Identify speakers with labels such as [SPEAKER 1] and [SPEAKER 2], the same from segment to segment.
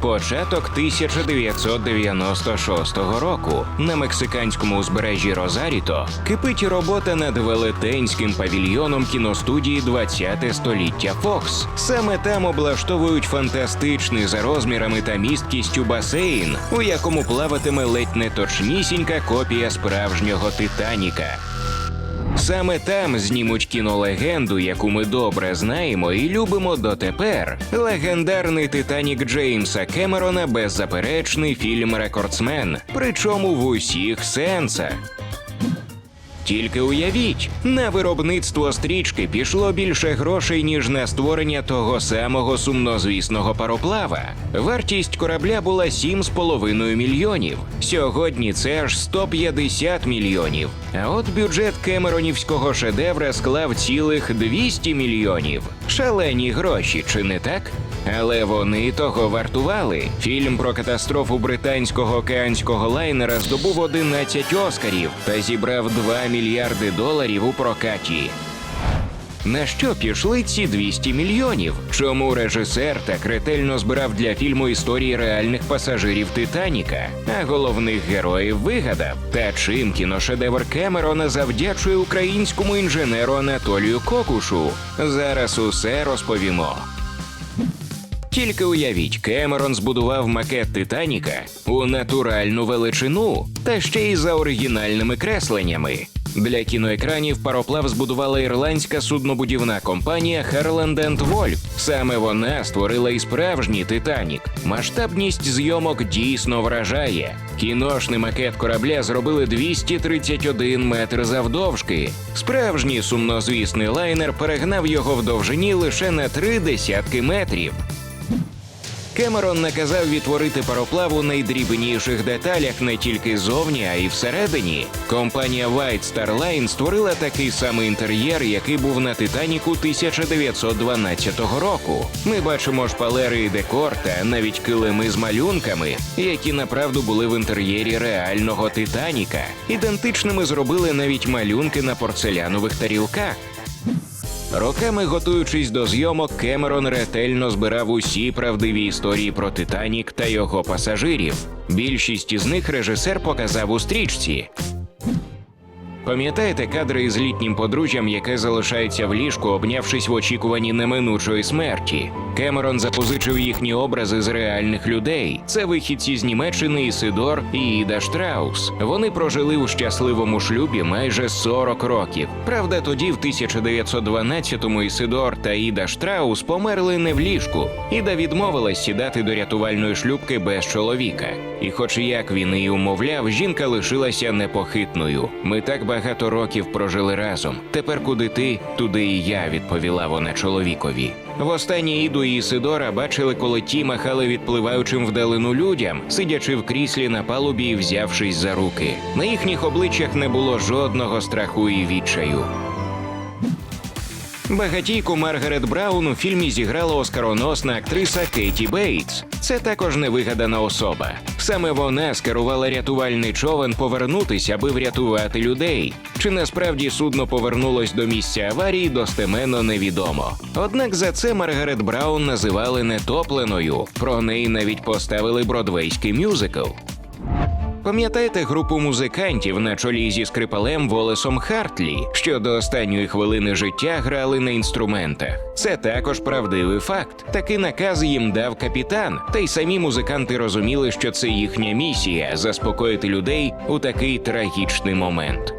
[SPEAKER 1] Початок 1996 року на мексиканському узбережжі Розаріто кипить робота над велетенським павільйоном кіностудії 20 століття Фокс. Саме там облаштовують фантастичний за розмірами та місткістю басейн, у якому плаватиме ледь не точнісінька копія справжнього Титаніка. Саме там знімуть кінолегенду, яку ми добре знаємо і любимо дотепер. Легендарний Титанік Джеймса Кемерона беззаперечний фільм Рекордсмен, причому в усіх сенсах. Тільки уявіть, на виробництво стрічки пішло більше грошей, ніж на створення того самого сумнозвісного пароплава. Вартість корабля була 7,5 мільйонів. Сьогодні це аж 150 мільйонів. А от бюджет кемеронівського шедевра склав цілих 200 мільйонів. Шалені гроші, чи не так? Але вони того вартували. Фільм про катастрофу британського океанського лайнера здобув 11 оскарів та зібрав 2 мільярди доларів у прокаті. На що пішли ці 200 мільйонів? Чому режисер так ретельно збирав для фільму історії реальних пасажирів Титаніка, а головних героїв вигадав? Та чим кіношедевр Кемерона завдячує українському інженеру Анатолію Кокушу? Зараз усе розповімо. Тільки уявіть, Кемерон збудував макет Титаніка у натуральну величину та ще й за оригінальними кресленнями. Для кіноекранів пароплав збудувала ірландська суднобудівна компанія Herland Wolff. Саме вона створила і справжній Титанік. Масштабність зйомок дійсно вражає. Кіношний макет корабля зробили 231 метр завдовжки. Справжній сумнозвісний лайнер перегнав його в довжині лише на три десятки метрів. Кемерон наказав відтворити пароплав у найдрібніших деталях не тільки зовні, а й всередині. Компанія White Star Line створила такий самий інтер'єр, який був на Титаніку 1912 року. Ми бачимо шпалери і декор та навіть килими з малюнками, які направду були в інтер'єрі реального Титаніка. Ідентичними зробили навіть малюнки на порцелянових тарілках. Роками готуючись до зйомок, Кемерон ретельно збирав усі правдиві історії про Титанік та його пасажирів. Більшість із них режисер показав у стрічці. Пам'ятаєте кадри із літнім подружжям, яке залишається в ліжку, обнявшись в очікуванні неминучої смерті? Кемерон запозичив їхні образи з реальних людей. Це вихідці з Німеччини Ісидор і Іда Штраус. Вони прожили у щасливому шлюбі майже 40 років. Правда, тоді, в 1912-му Ісидор та Іда Штраус померли не в ліжку. Іда відмовилась сідати до рятувальної шлюбки без чоловіка. І, хоч як він і умовляв, жінка лишилася непохитною. Ми так багато років прожили разом. Тепер куди ти, туди і я, відповіла вона чоловікові. Востаннє Іду і Ісидора бачили, коли ті махали відпливаючим вдалину людям, сидячи в кріслі на палубі і взявшись за руки. На їхніх обличчях не було жодного страху і відчаю. Багатійку Маргарет Браун у фільмі зіграла оскароносна актриса Кейті Бейтс. Це також невигадана особа. Саме вона скерувала рятувальний човен повернутися, аби врятувати людей. Чи насправді судно повернулось до місця аварії, достеменно невідомо. Однак за це Маргарет Браун називали нетопленою. Про неї навіть поставили бродвейський мюзикл. Пам'ятаєте групу музикантів на чолі зі скрипалем Волесом Хартлі, що до останньої хвилини життя грали на інструментах? Це також правдивий факт. Такий наказ їм дав капітан, та й самі музиканти розуміли, що це їхня місія заспокоїти людей у такий трагічний момент.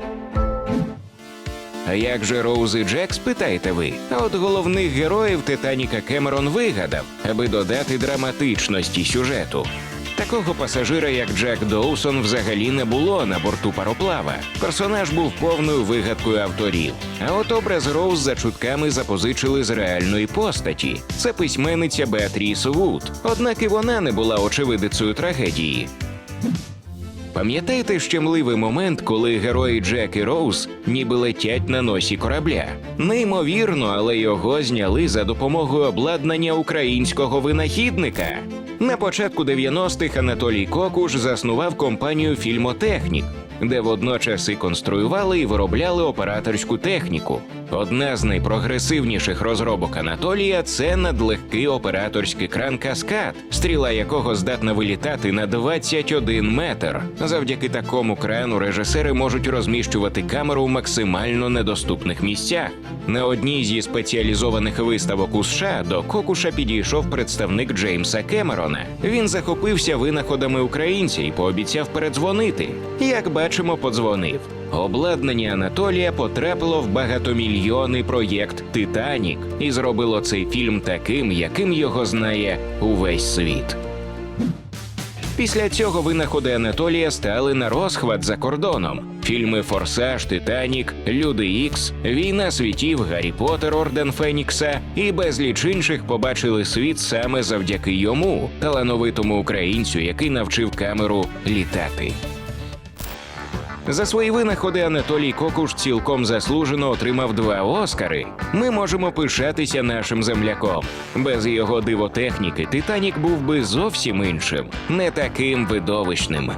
[SPEAKER 1] А як же Роуз і Джек, спитаєте ви? А от головних героїв Титаніка Кемерон вигадав, аби додати драматичності сюжету. Такого пасажира, як Джек Доусон, взагалі не було на борту пароплава. Персонаж був повною вигадкою авторів. А от образ Роуз за чутками запозичили з реальної постаті. Це письменниця Беатріс Вуд. Однак і вона не була очевидицею трагедії. Пам'ятаєте щемливий момент, коли герої Джек і Роуз ніби летять на носі корабля? Неймовірно, але його зняли за допомогою обладнання українського винахідника. На початку 90-х Анатолій Кокуш заснував компанію Фільмотехнік, де водночас і конструювали і виробляли операторську техніку. Одна з найпрогресивніших розробок Анатолія це надлегкий операторський кран Каскад, стріла якого здатна вилітати на 21 метр. Завдяки такому крану режисери можуть розміщувати камеру в максимально недоступних місцях. На одній зі спеціалізованих виставок у США до Кокуша підійшов представник Джеймса Кемерона. Він захопився винаходами українця і пообіцяв передзвонити. Як бачимо, подзвонив. Обладнання Анатолія потрапило в багатомільйонний проєкт Титанік і зробило цей фільм таким, яким його знає увесь світ. Після цього винаходи Анатолія стали на розхват за кордоном. Фільми Форсаж, Титанік, Люди Ікс, Війна світів, Гаррі Поттер, Орден Фенікса і безліч інших побачили світ саме завдяки йому, талановитому українцю, який навчив камеру літати. За свої винаходи Анатолій Кокуш цілком заслужено отримав два Оскари. Ми можемо пишатися нашим земляком. Без його дивотехніки Титанік був би зовсім іншим, не таким видовищним.